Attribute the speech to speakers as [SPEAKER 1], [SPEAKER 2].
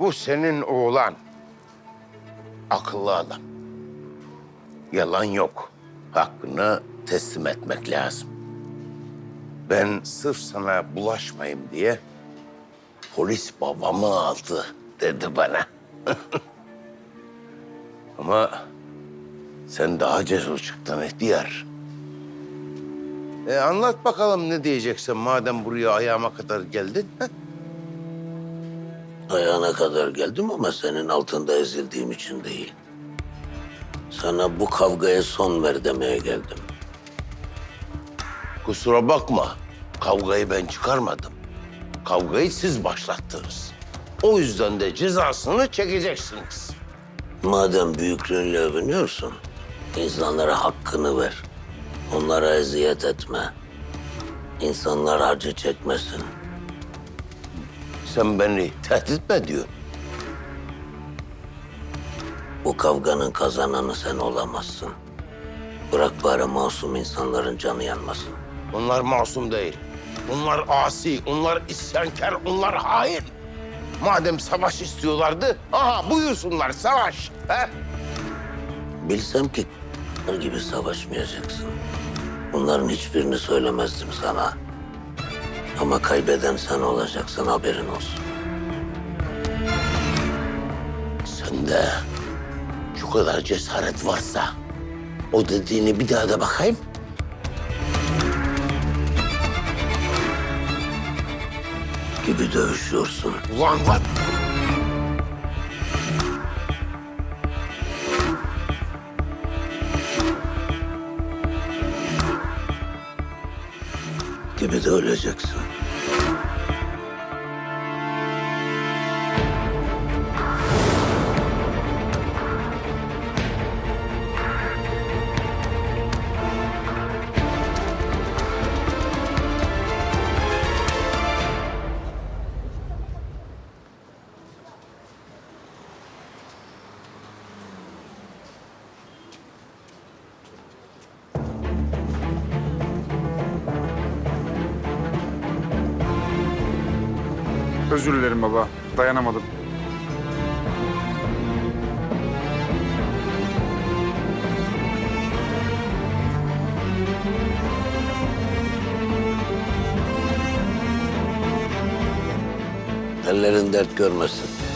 [SPEAKER 1] Bu senin oğlan. Akıllı adam. Yalan yok. Hakkını teslim etmek lazım. Ben sırf sana bulaşmayayım diye polis babamı aldı dedi bana. Ama sen daha cesur çıktın ihtiyar. E anlat bakalım ne diyeceksin madem buraya ayağıma kadar geldin.
[SPEAKER 2] Ayağına kadar geldim ama senin altında ezildiğim için değil. Sana bu kavgaya son ver demeye geldim.
[SPEAKER 1] Kusura bakma. Kavgayı ben çıkarmadım. Kavgayı siz başlattınız. O yüzden de cezasını çekeceksiniz.
[SPEAKER 2] Madem büyüklüğünle övünüyorsun, insanlara hakkını ver. Onlara eziyet etme. İnsanlar acı çekmesin.
[SPEAKER 1] Sen beni tehdit mi ediyorsun?
[SPEAKER 2] Bu kavganın kazananı sen olamazsın. Bırak bari masum insanların canı yanmasın.
[SPEAKER 1] Onlar masum değil. Onlar asi, onlar isyankar, onlar hain. Madem savaş istiyorlardı, aha buyursunlar savaş. He?
[SPEAKER 2] Bilsem ki gibi savaşmayacaksın. Bunların hiçbirini söylemezdim sana. Ama kaybeden sen olacaksın haberin olsun.
[SPEAKER 1] Sende şu kadar cesaret varsa o dediğini bir daha da bakayım.
[SPEAKER 2] Gibi dövüşüyorsun.
[SPEAKER 1] Ulan lan!
[SPEAKER 2] Gibi de öleceksin.
[SPEAKER 3] Özür dilerim baba. Dayanamadım.
[SPEAKER 2] Ellerin dert görmesin.